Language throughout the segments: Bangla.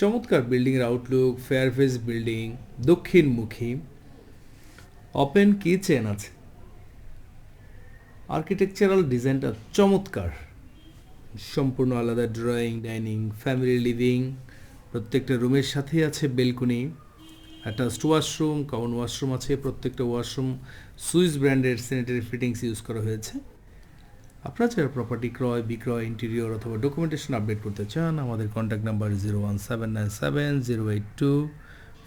চমৎকার বিল্ডিংয়ের আউটলুক ফেয়ারফেস বিল্ডিং দক্ষিণমুখী ওপেন কিচেন আছে। আর্কিটেকচারাল ডিজাইনটা চমৎকার। সম্পূর্ণ আলাদা ড্রয়িং ডাইনিং ফ্যামিলি লিভিং প্রত্যেকটা রুমের সাথেই আছে balcony attached washroom common washroom আছে, প্রত্যেকটা ওয়াশরুম সুইস ব্র্যান্ডের স্যানিটারি ফিটিংস ইউজ করা হয়েছে। আপনারা যারা প্রপার্টি ক্রয়, বিক্রয় ইন্টেরিয়র অথবা ডকুমেন্টেশন আপডেট করতে চান, আমাদের contact number zero one seven nine seven zero eight two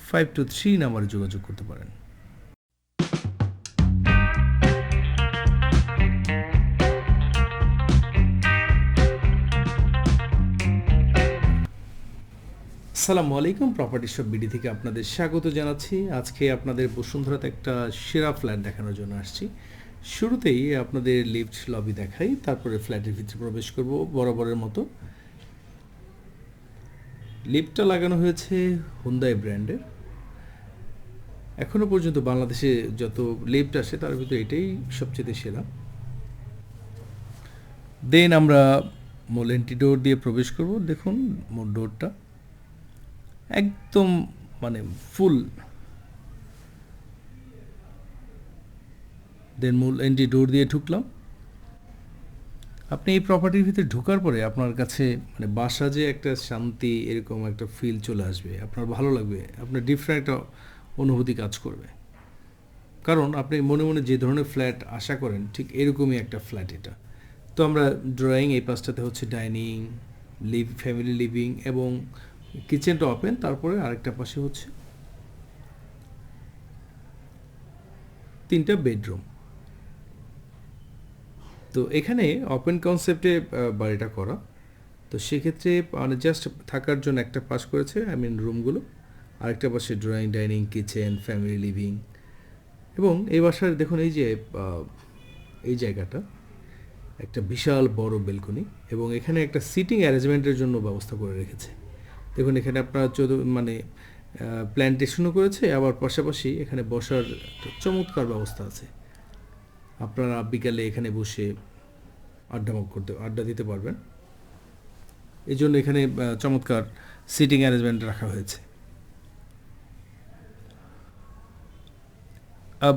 five two three নাম্বারে যোগাযোগ করতে পারেন। আসসালামু আলাইকুম প্রপার্টি শপ বিডি থেকে আপনাদের স্বাগত জানাচ্ছি। আজকে আপনাদের বসুন্ধরাতে একটা সেরা ফ্ল্যাট দেখানোর জন্য আসছি। শুরুতেই আপনাদের লিফট লবি দেখাই, তারপরে ফ্ল্যাটের ভিতরে প্রবেশ করব, বরাবরের মতো। লিফটটা লাগানো হয়েছে হুন্দাই ব্র্যান্ডের এখনও পর্যন্ত বাংলাদেশে যত লিফট আসে, তার ভিতরে এটাই সবচেয়ে সেরা। দেন আমরা মোলেন্টি ডোর দিয়ে প্রবেশ করব। দেখুন ডোরটা একদম মানে ফুল দেন মূল এন্ট্রি ডোর দিয়ে ঢুকলাম। আপনি এই প্রপার্টির ভিতরে ঢোকার পরে আপনার কাছে মানে বাসা যে একটা শান্তি এরকম একটা ফিল চলে আসবে, আপনার ভালো লাগবে, আপনার ডিফারেন্ট একটা অনুভূতি কাজ করবে। কারণ আপনি মনে মনে যে ধরনের ফ্ল্যাট আশা করেন, ঠিক এরকমই একটা ফ্ল্যাট এটা। তো আমরা ড্রয়িং এই পাশটাতে হচ্ছে ডাইনিং লিভ ফ্যামিলি লিভিং এবং কিচেনটা ওপেন তারপরে আরেকটা পাশে হচ্ছে তিনটা বেডরুম তো এখানে ওপেন কনসেপ্টে বাড়িটা করা। তো সেক্ষেত্রে মানে জাস্ট থাকার জন্য একটা পাশ করেছে আই মিন রুমগুলো আরেকটা পাশে drawing dining kitchen family living এবং এই বাসার, দেখুন এই যে এই জায়গাটা, একটা বিশাল বড় বেলকনি এবং এখানে একটা সিটিং অ্যারেঞ্জমেন্টের জন্য ব্যবস্থা করে রেখেছে। দেখুন এখানে আপনার চৌধ মানে প্ল্যান্টেশনও করেছে, আবার পাশাপাশি এখানে বসার চমৎকার ব্যবস্থা আছে। আপনারা বিকালে এখানে বসে আড্ডা করতে, আড্ডা দিতে পারবেন। এই জন্য এখানে চমৎকার সিটিং অ্যারেঞ্জমেন্ট রাখা হয়েছে।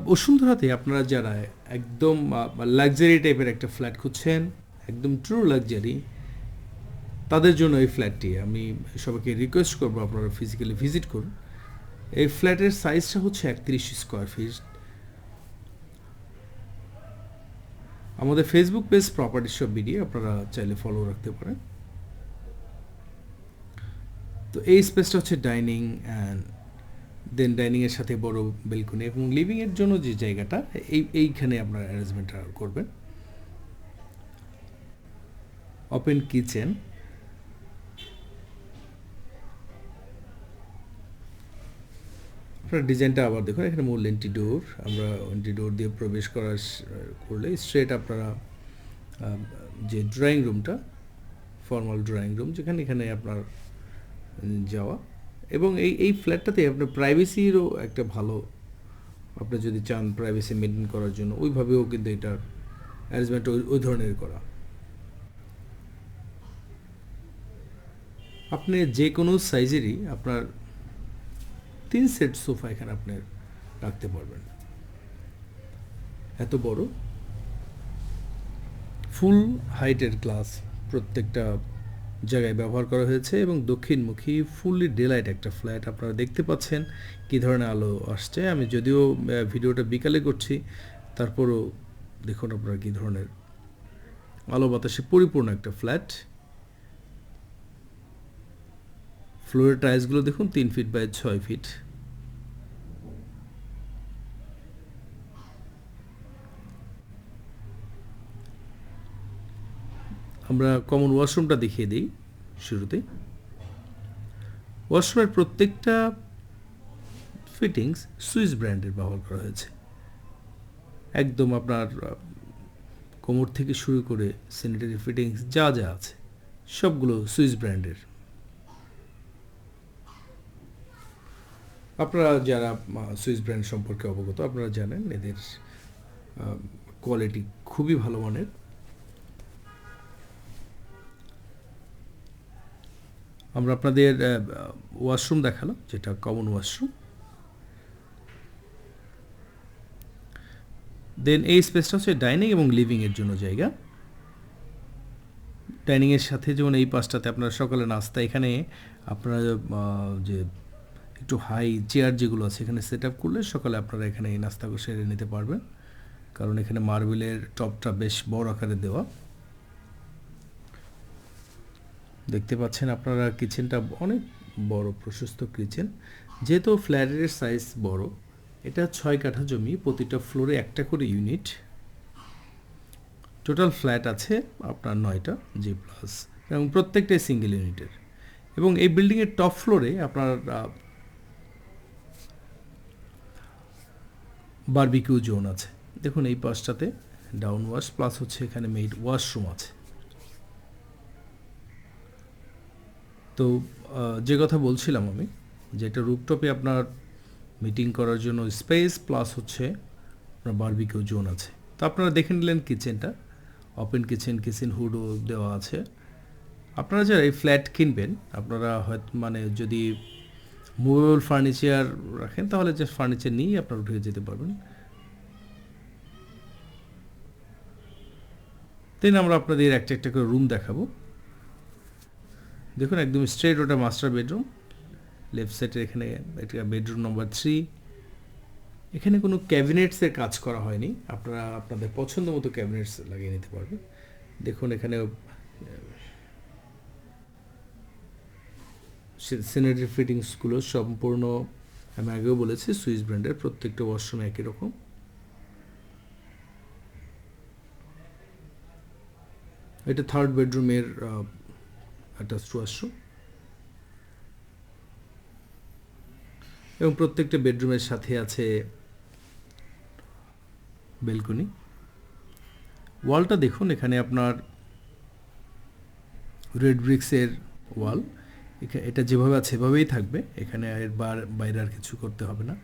বসুন্ধরাতে আপনারা যারা একদম লাক্সারি টাইপের একটা ফ্ল্যাট খুঁজছেন, একদম ট্রু লাক্সারি তাদের জন্য এই ফ্ল্যাটটি আমি সবাইকে রিকোয়েস্ট করব আপনারা ফিজিক্যালি ভিজিট করুন। এই ফ্ল্যাটের সাইজটা হচ্ছে একত্রিশ স্কোয়ার ফিট আমাদের ফেসবুক পেজ প্রপার্টি সব বিডি আপনারা চাইলে ফলো রাখতে পারেন। তো এই স্পেসটা হচ্ছে ডাইনিং অ্যান্ড দেন ডাইনিংয়ের সাথে বড় বেলকনি এবং লিভিংয়ের জন্য যে জায়গাটা, এই, এইখানে আপনারা অ্যারেঞ্জমেন্টটা করবেন। ওপেন কিচেন আপনার ডিজাইনটা আবার দেখুন, এখানে মূল এন্ট্রি ডোর আমরা এন্ট্রি ডোর দিয়ে প্রবেশ করার করলে স্ট্রেট আপনারা যে ড্রয়িং রুমটা ফর্মাল ড্রয়িং রুম যেখানে এখানে আপনার যাওয়া। এবং এই এই ফ্ল্যাটটাতে আপনার প্রাইভেসিরও একটা ভালো, আপনি যদি চান প্রাইভেসি মেনটেন করার জন্য, ওইভাবেও কিন্তু এটার অ্যারেঞ্জমেন্ট ওই ওই ধরনের করা। আপনি যে কোনো সাইজেরই আপনার তিন সেট সোফা এখানে আপনি রাখতে পারবেন। এত বড়। ফুল হাইটের গ্লাস প্রত্যেকটা জায়গায় ব্যবহার করা হয়েছে এবং দক্ষিণমুখী ফুললি ডেলাইট একটা ফ্ল্যাট আপনারা দেখতে পাচ্ছেন, কী ধরনের আলো আসছে। আমি যদিও ভিডিওটা বিকালে করছি, তারপরও দেখুন আপনারা কী ধরনের আলো বাতাসে পরিপূর্ণ একটা ফ্ল্যাট। ফ্লোরের টাইলসগুলো দেখুন, তিন ফিট বাই ছয় ফিট। আমরা কমন ওয়াশরুমটা দেখিয়ে দিই শুরুতে ওয়াশরুমের প্রত্যেকটা ফিটিংস সুইস ব্র্যান্ডের ব্যবহার করা হয়েছে। একদম আপনার কোমর থেকে শুরু করে স্যানিটারি ফিটিংস যা যা আছে, সবগুলো সুইস ব্র্যান্ডের আপনারা যারা সুইস ব্র্যান্ড সম্পর্কে অবগত, আপনারা জানেন এদের কোয়ালিটি খুবই ভালো মানের। আমরা আপনাদের ওয়াশরুম দেখালাম, যেটা কমন ওয়াশরুম। দেন এই স্পেসটা হচ্ছে ডাইনিং এবং লিভিংয়ের জন্য জায়গা। ডাইনিংয়ের সাথে যেমন এই পাশটাতে আপনারা সকালে নাস্তা, এখানে আপনারা যে একটু হাই চেয়ার যেগুলো আছে, এখানে সেট আপ করলে সকালে আপনারা এখানে এই নাস্তা সেরে নিতে পারবেন। কারণ এখানে মার্বেলের টপটা বেশ বড় আকারে দেওয়া। দেখতে পাচ্ছেন আপনারা কিচেনটা অনেক বড়, প্রশস্ত কিচেন যেহেতু ফ্ল্যাটের সাইজ বড়, এটা ছয় কাঠা জমি, প্রতিটা ফ্লোরে একটা করে ইউনিট টোটাল ফ্ল্যাট আছে আপনার নয়টা জি প্লাস এবং প্রত্যেকটাই সিঙ্গেল ইউনিটের এবং এই বিল্ডিংয়ের টপ ফ্লোরে আপনার বারবিকিউ জোন আছে। দেখুন এই পাশটাতে ডাউন ওয়াশ, প্লাস হচ্ছে এখানে মেড ওয়াশরুম আছে। তো যে কথা বলছিলাম আমি, যে এটা রুপটপে আপনার মিটিং করার জন্য স্পেস, প্লাস হচ্ছে আপনার বারবিকিউ জোন আছে। তো আপনারা দেখে নিলেন কিচেনটা। ওপেন কিচেন কিচেন হুডও দেওয়া আছে। আপনারা যারা এই ফ্ল্যাট কিনবেন, আপনারা হয়তো মানে যদি মুভেবল ফার্নিচার রাখেন, তাহলে যে ফার্নিচার নিয়েই আপনারা উঠে যেতে পারবেন। দেন আমরা আপনাদের একটা একটা করে রুম দেখাবো। দেখুন, একদম স্ট্রেট ওটা মাস্টার বেডরুম লেফট সাইডে এখানে এটা বেডরুম নম্বর থ্রি এখানে কোনো ক্যাবিনেটসের কাজ করা হয়নি। আপনারা, আপনাদের পছন্দ মতো ক্যাবিনেটস লাগিয়ে নিতে পারবেন। দেখুন এখানে সিনারি ফিটিংসগুলো সম্পূর্ণ আমি আগেও বলেছি সুইস ব্র্যান্ডের প্রত্যেকটা ওয়াশরুম একই রকম। এটা থার্ড বেডরুমের অ্যাটাচড ওয়াশরুম এবং প্রত্যেকটা বেডরুমের সাথে আছে বেলকনি ওয়ালটা দেখুন, এখানে আপনার রেড ব্রিক্সের ওয়াল এটা যেভাবে আছে সেভাবেই থাকবে। এখানে এর বার, বাইরে আর কিছু করতে হবে না।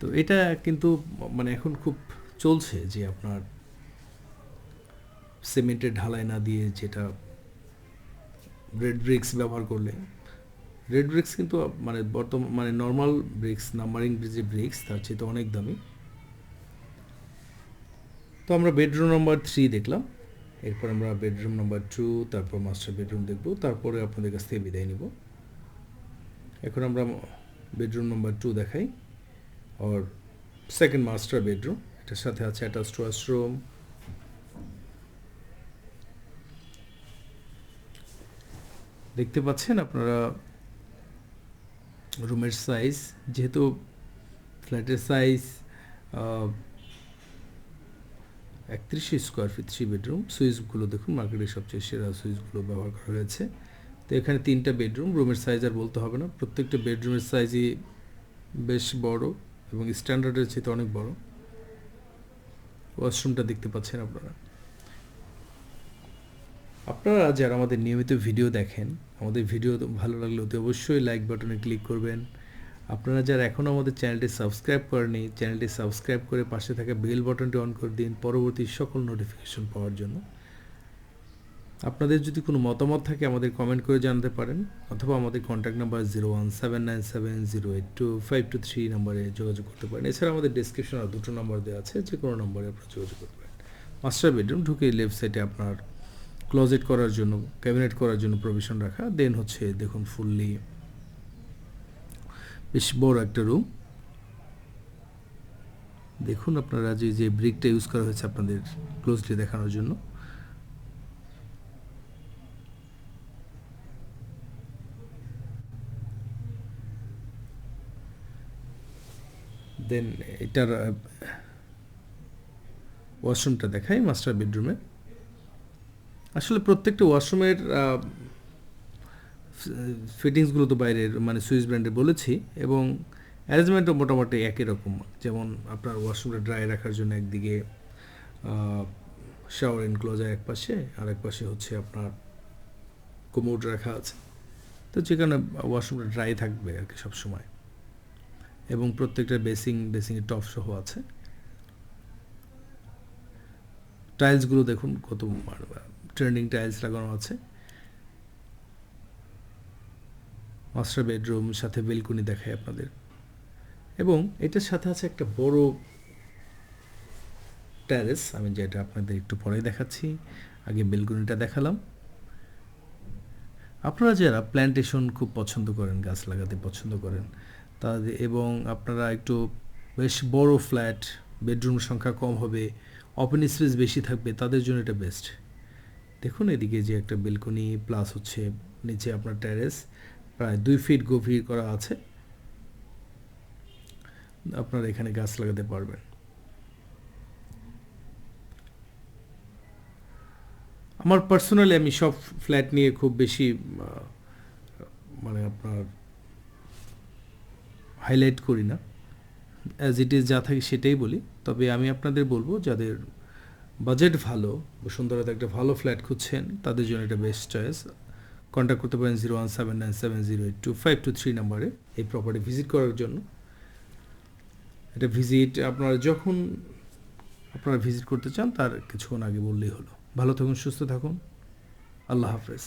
তো এটা কিন্তু মানে এখন খুব চলছে যে আপনার সিমেন্টের ঢালাই না দিয়ে যেটা রেড ব্রিক্স ব্যবহার করলে। রেড ব্রিক্স কিন্তু মানে বর্তমান মানে নর্মাল ব্রিক্স, নাম্বারিং যে ব্রিক্স, তার চেয়ে তো অনেক দামি। তো আমরা বেডরুম নাম্বার থ্রি দেখলাম। এরপর আমরা বেডরুম নাম্বার টু, তারপর মাস্টার বেডরুম দেখব। তারপরে আপনাদের কাছ থেকে বিদায় নিব। এখন আমরা বেডরুম নাম্বার টু দেখাই আর সেকেন্ড মাস্টার বেডরুম এটার সাথে আছে অ্যাটাচড ওয়াশরুম দেখতে পাচ্ছেন আপনারা রুমের সাইজ যেহেতু ফ্ল্যাটের সাইজ একত্রিশ স্কোয়ার ফিট থ্রি বেডরুম সুইচগুলো দেখুন মার্কেটের সবচেয়ে সেরা সুইচগুলো ব্যবহার করা হয়েছে। তো এখানে তিনটা বেডরুম, রুমের সাইজ আর বলতে হবে না। প্রত্যেকটা বেডরুমের সাইজই বেশ বড় এবং স্ট্যান্ডার্ডের চেয়ে অনেক বড়। ওয়াশরুমটা দেখতে পাচ্ছেন আপনারা। আপনারা যারা আমাদের নিয়মিত ভিডিও দেখেন, আমাদের ভিডিও ভালো লাগলে অতি অবশ্যই লাইক বাটনে ক্লিক করবেন। আপনারা যারা এখনও আমাদের চ্যানেলটি সাবস্ক্রাইব করেনি চ্যানেলটি সাবস্ক্রাইব করে পাশে থাকা বেল বাটনটি অন করে দিন, পরবর্তী সকল নোটিফিকেশন পাওয়ার জন্য। আপনাদের যদি কোনো মতামত থাকে, আমাদের কমেন্ট করে জানাতে পারেন, অথবা আমাদের contact number zero one seven nine seven zero eight two five two three নাম্বারে যোগাযোগ করতে পারেন। এছাড়া আমাদের ডিসক্রিপশন আর দুটো নাম্বার দেওয়া আছে, যে কোনো নম্বরে আপনারা যোগাযোগ করতে পারেন। মাস্টার বেডরুম ঢুকে লেফট সাইডে আপনার ক্লোজেট করার জন্য ক্যাবিনেট করার জন্য প্রভিশন রাখা দেন হচ্ছে দেখুন ফুললি বেশ বড় একটা রুম দেখুন আপনারা যে যে ব্রিকটা ইউজ করা হয়েছে আপনাদের ক্লোজলি দেখানোর জন্য। দেন এটার ওয়াশরুমটা দেখাই মাস্টার বেডরুমে আসলে প্রত্যেকটা ওয়াশরুমের ফিটিংসগুলো তো বাইরের মানে সুইস ব্র্যান্ডে বলেছি এবং অ্যারেঞ্জমেন্টও মোটামুটি একই রকম। যেমন আপনার ওয়াশরুমটা ড্রাই রাখার জন্য একদিকে শাওয়ার এনক্লোজার এক পাশে আর এক পাশে হচ্ছে আপনার কোমোড রাখা আছে। তো যেখানে ওয়াশরুমটা ড্রাই থাকবে আর কি সবসময়। এবং প্রত্যেকটা বেসিং বেসিংয়ের টপ সহ আছে। টাইলসগুলো দেখুন কত ট্রেন্ডিং টাইলস লাগানো আছে। মাস্টার বেডরুম, সাথে বেলকুনি দেখায় আপনাদের। এবং এটার সাথে আছে একটা বড় ট্যারেস আমি যেটা আপনাদের একটু পরে দেখাচ্ছি। আগে বেলকুনিটা দেখালাম। আপনারা যারা প্ল্যান্টেশন খুব পছন্দ করেন, গাছ লাগাতে পছন্দ করেন তাদের এবং আপনারা একটু বেশ বড় ফ্ল্যাট, বেডরুম সংখ্যা কম হবে ওপেন স্পেস বেশি থাকবে, তাদের জন্য এটা বেস্ট দেখুন এদিকে যে একটা বেলকনি প্লাস হচ্ছে নিচে আপনার ট্যারেস প্রায় দুই ফিট গভীর করা আছে। আপনারা এখানে গাছ লাগাতে পারবেন। আমার পার্সোনালি আমি সব ফ্ল্যাট নিয়ে খুব বেশি মানে আপনার হাইলাইট করি না। অ্যাজ ইট ইজ যা থাকে সেটাই বলি। তবে আমি আপনাদের বলব, যাদের বাজেট ভালো বসুন্ধরাতে একটা ভালো ফ্ল্যাট খুঁজছেন, তাদের জন্য এটা বেস্ট চয়েস কন্ট্যাক্ট করতে পারেন zero one seven nine seven zero eight two five two three নাম্বারে এই প্রপার্টি ভিজিট করার জন্য। এটা ভিজিট আপনারা যখন আপনারা ভিজিট করতে চান, তার কিছুক্ষণ আগে বললেই হলো। ভালো থাকুন, সুস্থ থাকুন। আল্লাহ হাফেজ।